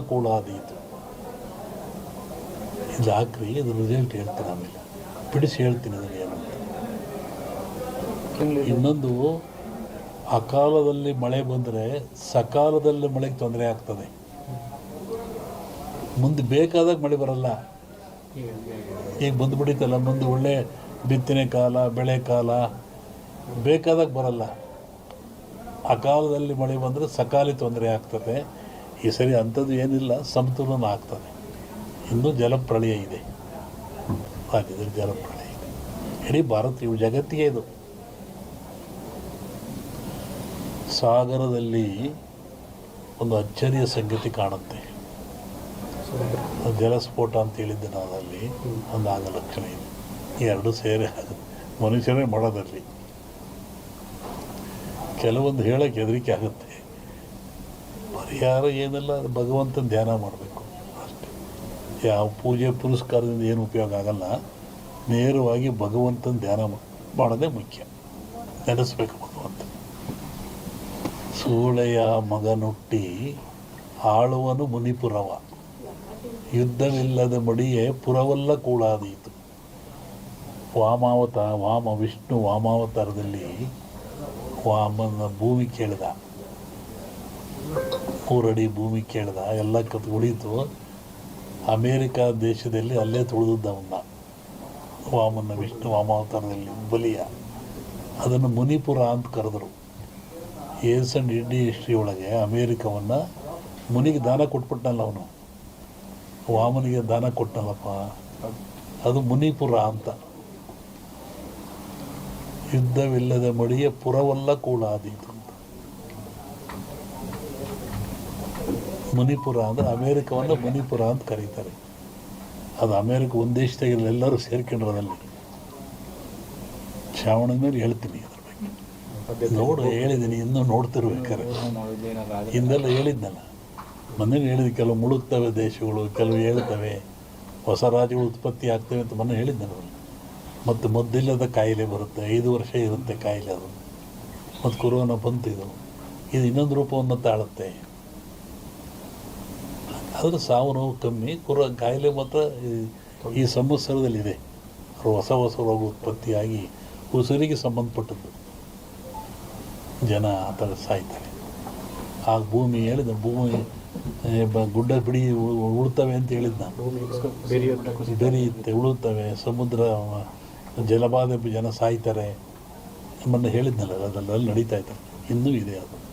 ಕೂಡಾದೀತು ಇದು ಹಾಕ್ರಿ ಇದು ರಿಸಲ್ಟ್ ಹೇಳ್ತೀನಿ ಆಮೇಲೆ. ಬಿಡಿಸಿ ಹೇಳ್ತೀನಿ ಅದನ್ನು ಏನು ಅಂತ. ಇನ್ನೊಂದು ಅಕಾಲದಲ್ಲಿ ಮಳೆ ಬಂದರೆ ಸಕಾಲದಲ್ಲಿ ಮಳೆಗೆ ತೊಂದರೆ ಆಗ್ತದೆ. ಮುಂದೆ ಬೇಕಾದಾಗ ಮಳೆ ಬರಲ್ಲ. ಈಗ ಬಂದು ಬಿಡಿತಲ್ಲ ಮುಂದೆ ಒಳ್ಳೆ ಬಿತ್ತನೆ ಕಾಲ ಬೆಳೆ ಕಾಲ ಬೇಕಾದಾಗ ಬರಲ್ಲ. ಅಕಾಲದಲ್ಲಿ ಮಳೆ ಬಂದರೆ ಸಕಾಲಿ ತೊಂದರೆ ಆಗ್ತದೆ. ಈ ಸರಿ ಅಂಥದ್ದು ಏನಿಲ್ಲ ಸಮತೋಲನ ಆಗ್ತದೆ. ಇಂದು ಜಲಪ್ರಳಯ ಇದೆ. ರಾಜ್ಯದಲ್ಲಿ ಜಲಪ್ರಳಯ ಇದೆ. ಇಡೀ ಭಾರತ, ಇವು ಜಗತ್ತಿಗೆ ಇದು. ಸಾಗರದಲ್ಲಿ ಒಂದು ಅಚ್ಚರಿಯ ಸಂಗತಿ ಕಾಣುತ್ತೆ. ಜಲಸ್ಫೋಟ ಅಂತ ಹೇಳಿದ್ದೆ ನಾನು ಅಲ್ಲಿ. ಒಂದು ಆಗ ಲಕ್ಷಣ ಇದೆ. ಎರಡು ಸೇರಿ ಮನುಷ್ಯರೇ ಮಾಡೋದಲ್ಲಿ ಕೆಲವೊಂದು ಹೇಳಕ್ಕೆ ಹೆದರಿಕೆ ಆಗುತ್ತೆ. ಪರಿಹಾರ ಏನೆಲ್ಲ ಭಗವಂತನ ಧ್ಯಾನ ಮಾಡಬೇಕು ಅಷ್ಟೇ. ಯಾವ ಪೂಜೆ ಪುರಸ್ಕಾರದಿಂದ ಏನು ಉಪಯೋಗ ಆಗಲ್ಲ. ನೇರವಾಗಿ ಭಗವಂತನ ಧ್ಯಾನ ಮಾಡೋದೇ ಮುಖ್ಯ. ನೆನೆಸ್ಬೇಕು ಭಗವಂತ. ಸೂಳೆಯ ಮಗನುಟ್ಟಿ ಆಳುವನು ಮುನಿಪುರವ. ಯುದ್ಧವಿಲ್ಲದ ಮಡಿಯೇ ಪುರವಲ್ಲ ಕೂಡಾದೀತು ವಾಮಾವತ, ವಾಮ ವಿಷ್ಣು ವಾಮಾವತಾರದಲ್ಲಿ ವಾಮನ ಭೂಮಿ ಕೇಳಿದ. ಮೂರಡಿ ಭೂಮಿ ಕೇಳಿದ, ಎಲ್ಲ ಕತ್ ಉಳಿತು. ಅಮೇರಿಕಾ ದೇಶದಲ್ಲಿ ಅಲ್ಲೇ ತುಳಿದವನ್ನ ವಾಮನ ವಿಷ್ಣು ವಾಮಾವತಾರದಲ್ಲಿ ಬಲಿಯ. ಅದನ್ನು ಮುನಿಪುರ ಅಂತ ಕರೆದರು. ಅಂಡ್ ಇಂಡಿ ಹಿಸ್ಟ್ರಿ ಒಳಗೆ ಅಮೇರಿಕವನ್ನು ಮುನಿಗೆ ದಾನ ಕೊಟ್ಬಿಟ್ನಲ್ಲ ಅವನು. ವಾಮನಿಗೆ ದಾನ ಕೊಟ್ಟನಲ್ಲಪ್ಪ ಅದು ಮುನಿಪುರ ಅಂತ. ಯುದ್ಧವಿಲ್ಲದ ಮಡಿಯ ಪುರವಲ್ಲ ಕೂಡಾದೀತು ಅಂತ ಮುನಿಪುರ ಅಂದರೆ ಅಮೇರಿಕವನ್ನು ಮಣಿಪುರ ಅಂತ ಕರೀತಾರೆ. ಅದು ಅಮೇರಿಕ ಒಂದು ದೇಶದಾಗಿಲ್ಲ ಎಲ್ಲರೂ ಸೇರ್ಕೊಂಡಿರೋದಲ್ಲಿ. ಶ್ರಾವಣದ ಮೇಲೆ ಹೇಳ್ತೀನಿ ಅದ್ರ ಬಗ್ಗೆ. ನೋಡು ಹೇಳಿದ್ದೀನಿ ಇನ್ನೂ ನೋಡ್ತಿರ್ಬೇಕಾರೆ ಹಿಂದೆಲ್ಲ ಹೇಳಿದ್ನಲ್ಲ ಮೊನ್ನೆ ಹೇಳಿದ ಕೆಲವು ಮುಳುಗ್ತವೆ ದೇಶಗಳು, ಕೆಲವು ಹೇಳ್ತವೆ, ಹೊಸ ರಾಜ್ಯಗಳು ಉತ್ಪತ್ತಿ ಆಗ್ತವೆ ಅಂತ ಮೊನ್ನೆ ಹೇಳಿದ್ನಲ್ಲ ಮತ್ತು ಮದ್ದಿಲ್ಲದ ಕಾಯಿಲೆ ಬರುತ್ತೆ, ಐದು ವರ್ಷ ಇರುತ್ತೆ ಕಾಯಿಲೆ ಅದು. ಮತ್ತು ಕೊರೋನಾ ಬಂತು ಇದು. ಇದು ಇನ್ನೊಂದು ರೂಪವನ್ನು ತಾಳುತ್ತೆ. ಆದರೆ ಸಾವು ನೋವು ಕಮ್ಮಿ, ಕುರ ಕಾಯಿಲೆ ಮಾತ್ರ ಈ- ಸಂವತ್ಸರದಲ್ಲಿದೆ. ಸಂವತ್ಸರದಲ್ಲಿದೆ ಹೊಸ ಹೊಸ ರೋಗ ಉತ್ಪತ್ತಿಯಾಗಿ ಉಸಿರಿಗೆ ಸಂಬಂಧಪಟ್ಟದ್ದು. ಜನ ಆ ಥರ ಸಾಯ್ತಾರೆ. ಆ ಭೂಮಿ ಹೇಳಿದ, ಭೂಮಿ ಗುಡ್ಡ ಬಿಡಿ ಉಳ್ತವೆ ಅಂತ ಹೇಳಿದ್ದ ನಾನು. ಬೆರೆಯುತ್ತೆ, ಉಳುತ್ತವೆ, ಸಮುದ್ರ ಜಲಬಾಧೆ ಜನ ಸಾಯ್ತಾರೆ. ನಮ್ಮನ್ನು ಹೇಳಿದ್ನಲ್ಲ ಅದೆಲ್ಲ ನಡೀತಾ ಇದ್ದಾರೆ ಇನ್ನೂ ಇದೆ ಅದು.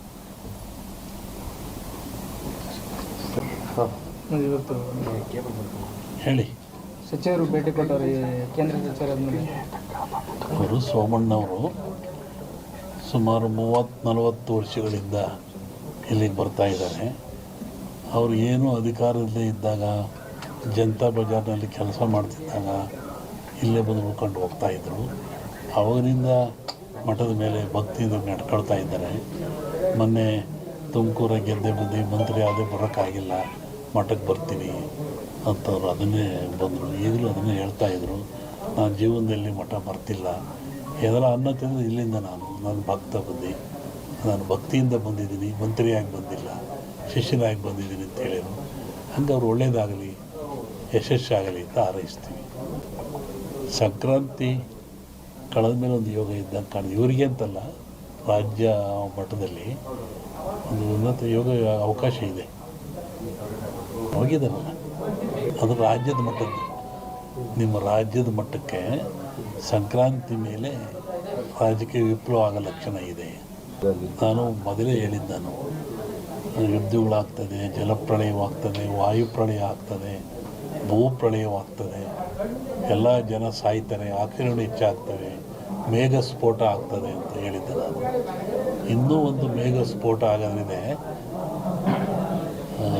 ಇವತ್ತು ಹೇಳಿ. ಸಚಿವರು ಭೇಟಿ ಕೊಟ್ಟವರು ಕೇಂದ್ರ ಸಚಿವರಾದ್ಮೇಲೆ ಅವರು ಸೋಮಣ್ಣವರು ಸುಮಾರು ಮೂವತ್ತು ನಲವತ್ತು ವರ್ಷಗಳಿಂದ ಇಲ್ಲಿಗೆ ಬರ್ತಾ ಇದ್ದಾರೆ. ಅವರು ಏನು ಅಧಿಕಾರದಲ್ಲೇ ಇದ್ದಾಗ ಜನತಾ ಬಜಾರ್ನಲ್ಲಿ ಕೆಲಸ ಮಾಡ್ತಿದ್ದಾಗ ಇಲ್ಲೇ ಬಂದು ಉಳ್ಕೊಂಡು ಹೋಗ್ತಾ ಇದ್ದರು ಅವಾಗಿನಿಂದ ಮಠದ ಮೇಲೆ ಭಕ್ತಿಯಿಂದ ನಡ್ಕೊಳ್ತಾ ಇದ್ದಾರೆ. ಮೊನ್ನೆ ತುಮಕೂರ ಗೆದ್ದೆ ಬಂದು ಮಂತ್ರಿ ಆದೇ ಬರೋಕ್ಕಾಗಿಲ್ಲ. ಮಠಕ್ಕೆ ಬರ್ತೀನಿ ಅಂತವ್ರು ಅದನ್ನೇ ಬಂದರು. ಈಗಲೂ ಅದನ್ನೇ ಹೇಳ್ತಾ ಇದ್ರು. ನಾನು ಜೀವನದಲ್ಲಿ ಮಠ ಬರ್ತಿಲ್ಲ. ಏನಾರ ಅನ್ನ ತಿಂದರೆ ಇಲ್ಲಿಂದ ನಾನು ನಾನು ಭಕ್ತ ಬಂದು. ನಾನು ಭಕ್ತಿಯಿಂದ ಬಂದಿದ್ದೀನಿ, ಮಂತ್ರಿಯಾಗಿ ಬಂದಿಲ್ಲ, ಶಿಷ್ಯನಾಗಿ ಬಂದಿದ್ದೀನಿ ಅಂತ ಹೇಳಿದರು. ಹಂಗೆ ಅವ್ರು ಒಳ್ಳೇದಾಗಲಿ, ಯಶಸ್ಸಾಗಲಿ ಅಂತ ಹಾರೈಸ್ತೀವಿ. ಸಂಕ್ರಾಂತಿ ಕಳೆದ ಮೇಲೆ ಒಂದು ಯೋಗ ಇದ್ದಂಗೆ ಕಾಣಿದೆ ಇವರಿಗೆ ಅಂತಲ್ಲ, ರಾಜ್ಯ ಮಟ್ಟದಲ್ಲಿ ಒಂದು ಉನ್ನತ ಯೋಗ ಅವಕಾಶ ಇದೆ. ಹೋಗಿದ್ದಾರಲ್ಲ ಅದು ರಾಜ್ಯದ ಮಟ್ಟದ್ದು. ನಿಮ್ಮ ರಾಜ್ಯದ ಮಟ್ಟಕ್ಕೆ ಸಂಕ್ರಾಂತಿ ಮೇಲೆ ರಾಜಕೀಯ ವಿಪ್ಲವ ಆಗೋ ಲಕ್ಷಣ ಇದೆ. ನಾನು ಮೊದಲೇ ಹೇಳಿದ್ದಾನು ಯುದ್ಧಗಳಾಗ್ತದೆ ಜಲಪ್ರಳಯವಾಗ್ತದೆ, ವಾಯುಪ್ರಳಯ ಆಗ್ತದೆ, ಭೂಪ್ರಳಯವಾಗ್ತದೆ. ಎಲ್ಲ ಜನ ಸಾಯ್ತಾರೆ ಆಕ್ರಮಣ ಹೆಚ್ಚಾಗ್ತವೆ ಮೇಘ ಸ್ಫೋಟ ಆಗ್ತದೆ ಅಂತ ಹೇಳಿದ್ದೆ ನಾನು. ಇನ್ನೂ ಒಂದು ಮೇಘ ಸ್ಫೋಟ ಆಗೋದ್ರಿದೆ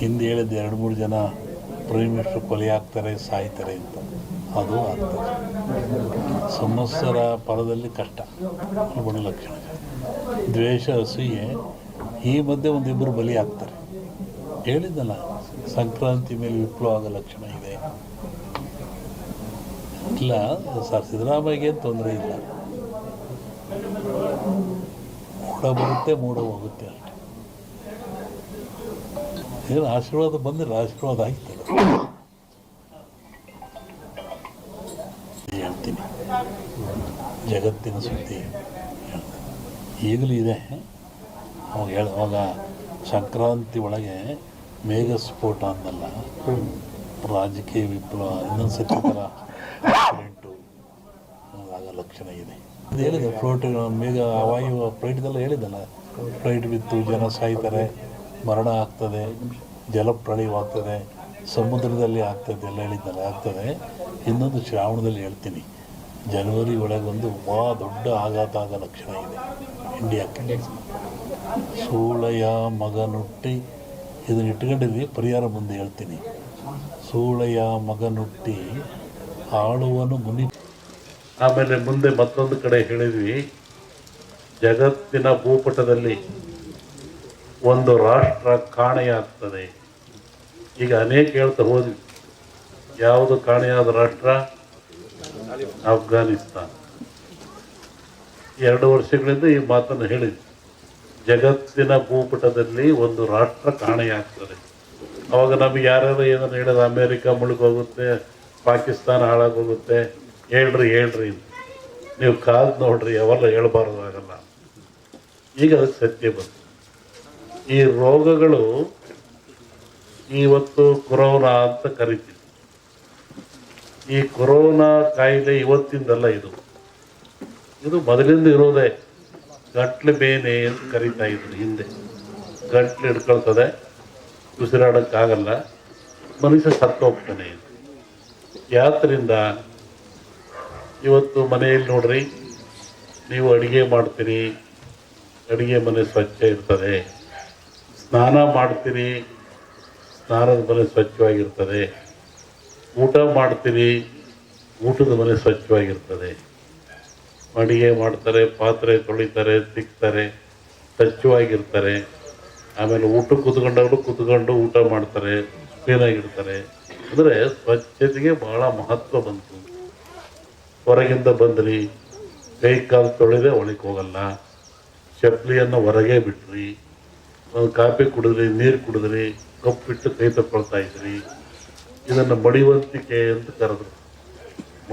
ಹಿಂದೆ ಹೇಳಿದ ಎರಡು ಮೂರು ಜನ ಪ್ರೈಮ್ ಮಿನಿಸ್ಟರ್ ಕೊಲೆ ಆಗ್ತಾರೆ, ಸಾಯ್ತಾರೆ ಅಂತ. ಅದು ಆಗ್ತದೆ. ಸಂವತ್ಸರ ಪರದಲ್ಲಿ ಕಷ್ಟ ಗುಣ ಲಕ್ಷಣ. ದ್ವೇಷ, ಅಸೂಯೆ, ಈ ಮಧ್ಯೆ ಒಂದಿಬ್ಬರು ಬಲಿ ಆಗ್ತಾರೆ. ಹೇಳಿದ್ದಲ್ಲ, ಸಂಕ್ರಾಂತಿ ಮೇಲೆ ವಿಪ್ಲವ ಆಗೋ ಲಕ್ಷಣ ಇದೆ. ಇಲ್ಲ, ಸರ್, ಸಿದ್ದರಾಮಯ್ಯಗೆ ತೊಂದರೆ ಇಲ್ಲ. ಮೂಡ ಬರುತ್ತೆ, ಮೂಡ ಹೋಗುತ್ತೆ. ಏನು ಆಶೀರ್ವಾದ ಬಂದಿಲ್ಲ ಆಶೀರ್ವಾದ ಆಯ್ತಲ್ಲ. ಹೇಳ್ತೀನಿ. ಜಗತ್ತಿನ ಸುದ್ದಿ. ಈಗಲೂ ಇದೆ. ಅವಾಗ ಹೇಳ ಅವಾಗ ಸಂಕ್ರಾಂತಿ ಒಳಗೆ ಮೇಘ ಸ್ಫೋಟ ಅಂದಲ್ಲ. ರಾಜಕೀಯ ವಿಪ್ಲವ ಇನ್ನೊಂದು ಸತಿ ಥರ ಆಗ ಲಕ್ಷಣ ಇದೆ. ಅದು ಹೇಳಿದೆ ಫ್ಲೋಟ್ ಮೇಘ, ವಾಯು ಫ್ಲೈಟ್ದೆಲ್ಲ ಹೇಳಿದ್ದಲ್ಲ. ಫ್ಲೈಟ್ ಬಿತ್ತು, ಜನ ಸಾಯ್ತಾರೆ. ಮರಣ ಆಗ್ತದೆ, ಜಲಪ್ರಳಯವಾಗ್ತದೆ, ಸಮುದ್ರದಲ್ಲಿ ಆಗ್ತದೆ ಎಲ್ಲ ಹೇಳಿದ್ದಲ್ಲ ಆಗ್ತದೆ. ಇನ್ನೊಂದು ಶ್ರಾವಣದಲ್ಲಿ ಹೇಳ್ತೀನಿ. ಜನವರಿ ಒಳಗೊಂದು ಭಾಳ ದೊಡ್ಡ ಆಘಾತ ಆಗೋ ಲಕ್ಷಣ ಇದೆ ಇಂಡಿಯಾಕ್ಕೆ. ಸೂಳಯ ಮಗನುಟ್ಟಿ, ಇದನ್ನ ಇಟ್ಕೊಂಡಿದ್ವಿ, ಪರಿಹಾರ ಮುಂದೆ ಹೇಳ್ತೀನಿ. ಸೂಳೆಯ ಮಗನುಟ್ಟಿ, ಆಳುವನು ಮುನಿ. ಆಮೇಲೆ ಮುಂದೆ ಮತ್ತೊಂದು ಕಡೆ ಹೇಳಿದ್ವಿ, ಜಗತ್ತಿನ ಭೂಪಟದಲ್ಲಿ ಒಂದು ರಾಷ್ಟ್ರ ಕಾಣೆಯಾಗ್ತದೆ. ಈಗ ಅನೇಕ ಹೇಳ್ತಾ ಹೋದ್ವಿ. ಯಾವುದು ಕಾಣೆಯಾದ ರಾಷ್ಟ್ರ? ಅಫ್ಘಾನಿಸ್ತಾನ ಎರಡು ವರ್ಷಗಳಿಂದ ಈ ಮಾತನ್ನು ಹೇಳಿದ್ವಿ. ಜಗತ್ತಿನ ಭೂಪಟದಲ್ಲಿ ಒಂದು ರಾಷ್ಟ್ರ ಕಾಣೆಯಾಗ್ತದೆ. ಅವಾಗ ನಮ್ಗೆ ಯಾರ್ಯಾರು ಏನನ್ನು ಹೇಳಿದ ಅಮೇರಿಕ ಮುಳುಗೋಗುತ್ತೆ ಪಾಕಿಸ್ತಾನ ಹಾಳಾಗೋಗುತ್ತೆ. ಹೇಳ್ರಿ ಹೇಳ್ರಿ ನೀವು ಕಾದು ನೋಡ್ರಿ ಅವೆಲ್ಲ ಹೇಳ್ಬಾರ್ದು ಆಗಲ್ಲ ಈಗ ಅದಕ್ಕೆ ಸತ್ಯ ಬಂತು. ಈ ರೋಗಗಳು ಇವತ್ತು ಕೊರೋನಾ ಅಂತ ಕರಿತೀವಿ. ಈ ಕೊರೋನಾ ಕಾಯಿಲೆ ಇವತ್ತಿಂದಲ್ಲ ಇದು. ಇದು ಮೊದಲಿಂದ ಇರೋದೇ ಗಂಟ್ಲು ಬೇನೆ ಅಂತ ಕರಿತಾ ಇದ್ರು ಹಿಂದೆ. ಗಂಟ್ಲು ಹಿಡ್ಕೊಳ್ತದೆ, ಉಸಿರಾಡೋಕ್ಕಾಗಲ್ಲ, ಮನುಷ್ಯ ಸತ್ತೋಗ್ತಾನೆ ಯಾತ್ರಿಂದ ಇವತ್ತು ಮನೆಯಲ್ಲಿ ನೋಡ್ರಿ, ನೀವು ಅಡುಗೆ ಮಾಡ್ತೀರಿ, ಅಡುಗೆ ಮನೆ ಸ್ವಚ್ಛ ಇರ್ತದೆ. ಸ್ನಾನ ಮಾಡ್ತೀನಿ. ಸ್ನಾನದ ಮನೆ ಸ್ವಚ್ಛವಾಗಿರ್ತದೆ. ಊಟ ಮಾಡ್ತೀರಿ ಊಟದ ಮನೆ ಸ್ವಚ್ಛವಾಗಿರ್ತದೆ. ಅಡುಗೆ ಮಾಡ್ತಾರೆ, ಪಾತ್ರೆ ತೊಳಿತಾರೆ, ತಿಕ್ತಾರೆ, ಸ್ವಚ್ಛವಾಗಿರ್ತಾರೆ. ಆಮೇಲೆ ಊಟ ಕೂತ್ಕೊಂಡವರು ಕೂತ್ಕೊಂಡು ಊಟ ಮಾಡ್ತಾರೆ, ಕ್ಲೀನಾಗಿರ್ತಾರೆ. ಅಂದರೆ ಸ್ವಚ್ಛತೆಗೆ ಬಹಳ ಮಹತ್ವ ಬಂತು. ಹೊರಗಿಂದ ಬಂದ್ರಿ, ಕೈ ಕಾಲು ತೊಳೆದೇ ಒಳಗೆ ಹೋಗಲ್ಲ. ಚಪ್ಪಲಿಯನ್ನು ಹೊರಗೆ ಬಿಟ್ರಿ. ಕಾಫಿ ಕುಡಿದ್ರಿ, ನೀರು ಕುಡಿದ್ರಿ ಕಪ್ಪಿಟ್ಟು ಕೈ ತಗೊಳ್ತಾ ಇದ್ರಿ. ಇದನ್ನು ಮಡಿವಂತಿಕೆ ಅಂತ ಕರೆದ್ರು.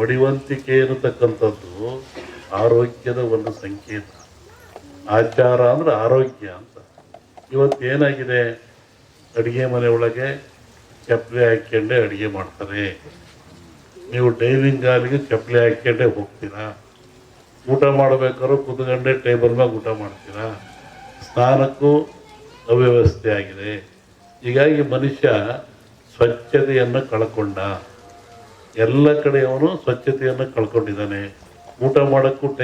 ಮಡಿವಂತಿಕೆ ಅನ್ನತಕ್ಕಂಥದ್ದು ಆರೋಗ್ಯದ ಒಂದು ಸಂಕೇತ. ಆಚಾರ ಅಂದ್ರೆ ಆರೋಗ್ಯ ಅಂತ. ಇವತ್ತು ಏನಾಗಿದೆ? ಅಡುಗೆ ಮನೆ ಒಳಗೆ ಚಪ್ಪಲಿ ಹಾಕ್ಕೊಂಡೆ ಅಡುಗೆ ಮಾಡ್ತಾರೆ. ನೀವು ಡೈನಿಂಗ್ ಹಾಲಿಗೆ ಚಪ್ಪಲಿ ಹಾಕ್ಕೊಂಡೆ ಹೋಗ್ತೀರಾ? ಊಟ ಮಾಡಬೇಕಾದ್ರೂ ಕುತ್ಕೊಂಡೆ ಟೇಬಲ್ ಮ್ಯಾಗ ಊಟ ಮಾಡ್ತೀರಾ? ಸ್ನಾನಕ್ಕೂ ಅವ್ಯವಸ್ಥೆ ಆಗಿದೆ ಹೀಗಾಗಿ ಮನುಷ್ಯ ಸ್ವಚ್ಛತೆಯನ್ನು ಕಳ್ಕೊಂಡ. ಎಲ್ಲ ಕಡೆ ಅವನು ಸ್ವಚ್ಛತೆಯನ್ನು ಕಳ್ಕೊಂಡಿದ್ದಾನೆ. ಊಟ ಮಾಡೋಕ್ಕೂ ಟೈ